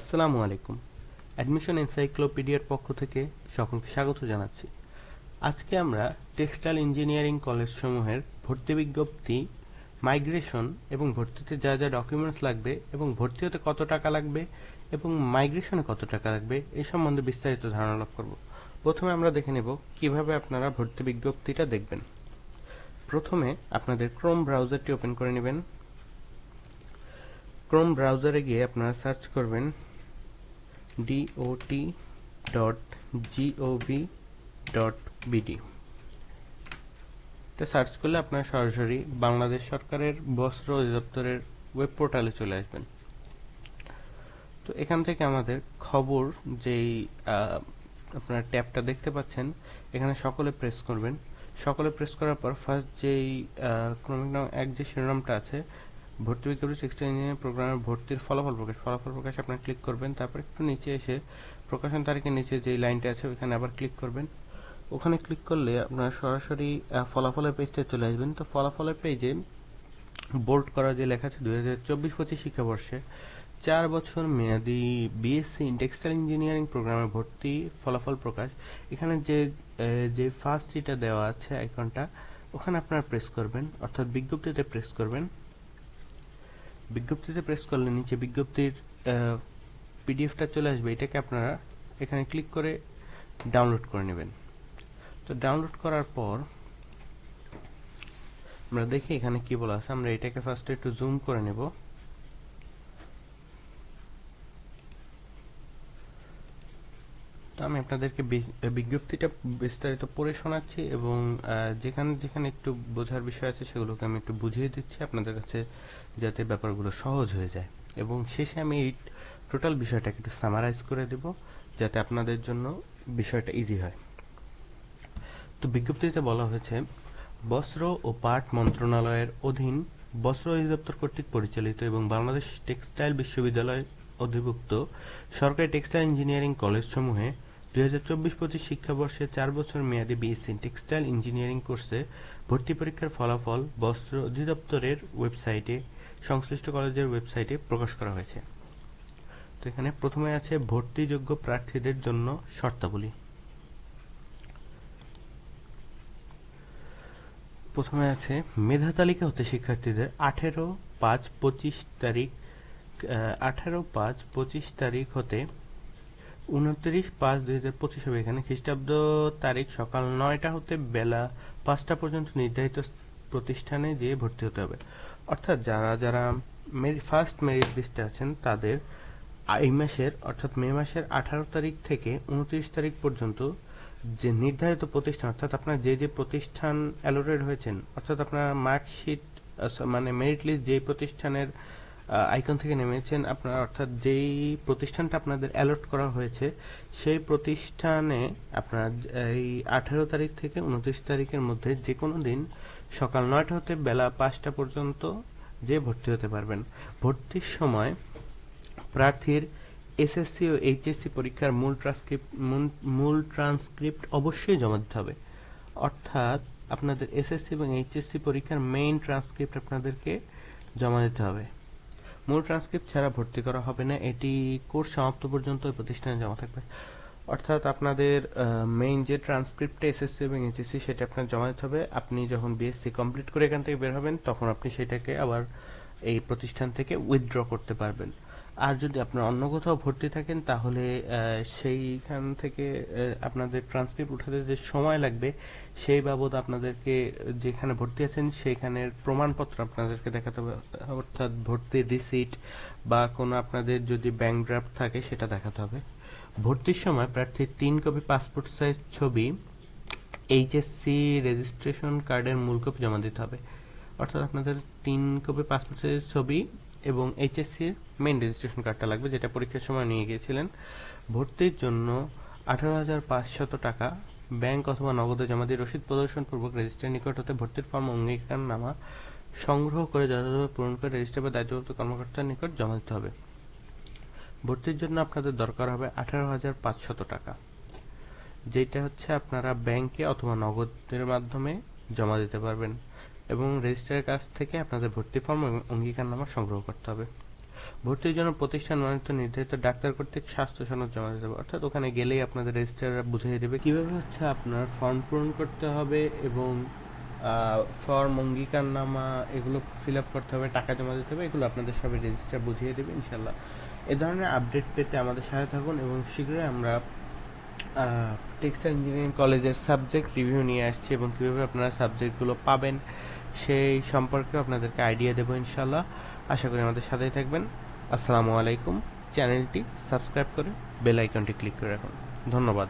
আসসালামু আলাইকুম। অ্যাডমিশন এনসাইক্লোপিডিয়ার পক্ষ থেকে সকলকে স্বাগত জানাচ্ছি। আজকে আমরা টেক্সটাইল ইঞ্জিনিয়ারিং কলেজসমূহের ভর্তি বিজ্ঞপ্তি মাইগ্রেশন এবং ভর্তিতে যা যা ডকুমেন্টস লাগবে এবং ভর্তি হতে কত টাকা লাগবে এবং মাইগ্রেশনে কত টাকা লাগবে এই সম্বন্ধে বিস্তারিত ধারণা লাভ করব। প্রথমে আমরা দেখে নেব কীভাবে আপনারা ভর্তি বিজ্ঞপ্তিটা দেখবেন। প্রথমে আপনাদের ক্রোম ব্রাউজারটি ওপেন করে নেবেন। ক্রোম ব্রাউজারে গিয়ে আপনারা সার্চ করবেন DOT dot GOV dot BD এটা সার্চ করলে আপনারা সরাসরি বাংলাদেশ সরকারের বস্ত্র অধিদপ্তরের ওয়েব পোর্টালে চলে আসবেন। তো এখান থেকে আমাদের খবর যেই আপনারা ট্যাবটা দেখতে পাচ্ছেন, এখানে সকলে প্রেস করবেন। সকলে প্রেস করার পর ফার্স্ট যেই ক্রমিক নাম, এক যে শিরোনামটা আছে ভর্তি বিজ্ঞপ্তি টেক্সটাইল ইঞ্জিনিয়ারিং প্রোগ্রামের ভর্তির ফলাফল প্রকাশ ফলাফল প্রকাশ আপনার ক্লিক করবেন, তারপর একটু নিচে এসে প্রকাশন তারিখের নিচে যে লাইনটা আছে ওইখানে আবার ক্লিক করবেন। ওখানে ক্লিক করলে আপনার সরাসরি ফলাফলের পেজটা চলে আসবেন। তো ফলাফলের পেজে বোল্ড করা যে লেখা আছে, দুই হাজার চব্বিশ পঁচিশ শিক্ষাবর্ষে চার বছর মেয়াদি বিএসসি টেক্সটাইল ইঞ্জিনিয়ারিং প্রোগ্রামে ভর্তি ফলাফল প্রকাশ। এখানে যে যে ফার্স্ট এটা দেওয়া আছে আইকনটা ওখানে আপনারা প্রেস করবেন, অর্থাৎ বিজ্ঞপ্তিতে প্রেস করবেন। বিজ্ঞপ্তিতে প্রেস করলে নিচে বিজ্ঞপ্তির পিডিএফটা চলে আসবে, এটাকে আপনারা এখানে ক্লিক করে ডাউনলোড করে নেবেন। তো ডাউনলোড করার পর আমরা দেখি এখানে কি বলা আছে। আমরা এটাকে ফার্স্টে একটু জুম করে নেব। তো আমি আপনাদেরকে বিজ্ঞপ্তিটা বিস্তারিত পড়ে শোনাচ্ছি এবং যেখানে যেখানে একটু বোঝার বিষয় আছে সেগুলোকে আমি একটু বুঝিয়ে দিচ্ছি আপনাদের কাছে যাতে ব্যাপারগুলো সহজ হয়ে যায়। এবং শেষে আমি এই টোটাল বিষয়টাকে একটু সামারাইজ করে দেব যাতে আপনাদের জন্য বিষয়টা ইজি হয়। তো বিজ্ঞপ্তিতে বলা হয়েছে, বস্ত্র ও পাট মন্ত্রণালয়ের অধীন বস্ত্র অধিদপ্তর কর্তৃক পরিচালিত এবং বাংলাদেশ টেক্সটাইল বিশ্ববিদ্যালয় অধিভুক্ত সরকারি টেক্সটাইল ইঞ্জিনিয়ারিং কলেজসমূহে দুই হাজার চব্বিশ পঁচিশ শিক্ষাবর্ষে চার বছর মেয়াদী বিএসসি টেক্সটাইল ইঞ্জিনিয়ারিং কোর্সে ভর্তি পরীক্ষার ফলাফল বস্ত্র অধিদপ্তরের ওয়েবসাইটে, সংশ্লিষ্ট কলেজের ওয়েবসাইটে প্রকাশ করা হয়েছে। তো এখানে প্রথমে আছে ভর্তিযোগ্য প্রার্থীদের জন্য শর্তাবলী। প্রথমে আছে মেধা তালিকা হতে শিক্ষার্থীদের আঠেরো পাঁচ পঁচিশ তারিখ আঠারো পাঁচ পঁচিশ তারিখ হতে উনত্রিশ পাঁচ দুই হাজার পঁচিশ হবে। এখানে খ্রিস্টাব্দ তারিখ সকাল নয়টা হতে বেলা পাঁচটা পর্যন্ত নির্ধারিত প্রতিষ্ঠানে যেয়ে ভর্তি হতে হবে। অর্থাৎ যারা যারা ফার্স্ট মেরিট লিস্টে আছেন, তাদের এই মাসের, অর্থাৎ মে মাসের আঠারো তারিখ থেকে উনত্রিশ তারিখ পর্যন্ত যে নির্ধারিত প্রতিষ্ঠান, অর্থাৎ আপনার যে যে প্রতিষ্ঠান অ্যালোটেড হয়েছেন, অর্থাৎ আপনার মার্কশিট মানে মেরিট লিস্ট যে প্রতিষ্ঠানের আইকন থেকে নেমেছেন আপনার, অর্থাৎ যেই প্রতিষ্ঠানটা আপনাদের অ্যালট করা হয়েছে, সেই প্রতিষ্ঠানে আপনার, এই আঠারো তারিখ থেকে উনত্রিশ তারিখের মধ্যে যে কোনো দিন সকাল নয়টা হতে বেলা পাঁচটা পর্যন্ত যে ভর্তি হতে পারবেন। ভর্তির সময় প্রার্থীর এসএসসি ও এইচএসসি পরীক্ষার মূল ট্রান্সক্রিপ্ট মূল ট্রান্সক্রিপ্ট অবশ্যই জমা দিতে হবে। অর্থাৎ আপনাদের এসএসসি এবং এইচএসসি পরীক্ষার মেইন ট্রান্সক্রিপ্ট আপনাদেরকে জমা দিতে হবে। মূল ট্রান্সক্রিপ্ট ছাড়া ভর্তি করা হবে না। এটি কোর্স সমাপ্ত পর্যন্ত ওই প্রতিষ্ঠানে জমা থাকবে। অর্থাৎ আপনাদের মেইন যে ট্রান্সক্রিপ্টে এসএসসি এবং এইচএসসি সেটা আপনার জমা দিতে হবে। আপনি যখন বিএসসি কমপ্লিট করে এখান থেকে বের হবেন, তখন আপনি সেটাকে আবার এই প্রতিষ্ঠান থেকে উইথড্র করতে পারবেন। আর যদি আপনার অন্য কোথাও ভর্তি থাকেন, তাহলে সেইখান থেকে আপনাদের ট্রান্সক্রিপ্ট উঠাতে যে সময় লাগবে, সেই বাবদ আপনাদেরকে যেখানে ভর্তি আছেন সেইখানের প্রমাণপত্র আপনাদেরকে দেখাতে হবে। অর্থাৎ ভর্তির রিসিট বা কোনো আপনাদের যদি ব্যাংক ড্রাফট থাকে, সেটা দেখাতে হবে। ভর্তির সময় প্রার্থীর তিন কপি পাসপোর্ট সাইজ ছবি এইচএসসি রেজিস্ট্রেশন কার্ডের মূল কপি জমা দিতে হবে। অর্থাৎ আপনাদের তিন কপি পাসপোর্ট সাইজের ছবি এবং এইচএসসির মেইন রেজিস্ট্রেশন কার্ডটা লাগবে, যেটা পরীক্ষার সময় নিয়ে গিয়েছিলেন। ভর্তির জন্য আঠারো হাজার পাঁচশত টাকা ব্যাংক অথবা নগদে জমা দিয়ে রসিদ প্রদর্শন পূর্বক রেজিস্ট্রার নিকট হতে ভর্তির ফর্ম, অঙ্গীকারনামা সংগ্রহ করে যথাযথভাবে পূরণ করে রেজিস্ট্রার বা দায়িত্বপ্রাপ্ত কর্মকর্তার নিকট জমা দিতে হবে। ভর্তির জন্য আপনাদের দরকার হবে আঠারো হাজার পাঁচশত টাকা, যেটা হচ্ছে আপনারা ব্যাংকে অথবা নগদের মাধ্যমে জমা দিতে পারবেন। এবং রেজিস্ট্রারের কাছ থেকে আপনাদের ভর্তি ফর্ম এবং অঙ্গীকারনামা সংগ্রহ করতে হবে। ভর্তির জন্য প্রতিষ্ঠান মনোনীত নির্ধারিত ডাক্তার কর্তৃক স্বাস্থ্য সনদ জমা দিতে হবে। অর্থাৎ ওখানে গেলেই আপনাদের রেজিস্ট্রাররা বুঝিয়ে দেবে কীভাবে হচ্ছে আপনার ফর্ম পূরণ করতে হবে এবং ফর্ম অঙ্গীকারনামা এগুলো ফিল আপ করতে হবে, টাকা জমা দিতে হবে, এগুলো আপনাদের সবাই রেজিস্ট্রার বুঝিয়ে দেবে ইনশাল্লাহ এ ধরনের আপডেট পেতে আমাদের সাথে থাকুন এবং শীঘ্রই আমরা টেক্সটাইল ইঞ্জিনিয়ারিং কলেজের সাবজেক্ট রিভিউ নিয়ে আসছি এবং কীভাবে আপনারা সাবজেক্টগুলো পাবেন। সেই সম্পর্কে আপনাদেরকে আইডিয়া দেবো ইনশাল্লাহ আশা করি আমাদের সাথেই থাকবেন। আসসালামু আলাইকুম। চ্যানেলটি সাবস্ক্রাইব করে বেল আইকনটি ক্লিক করে রাখুন। ধন্যবাদ।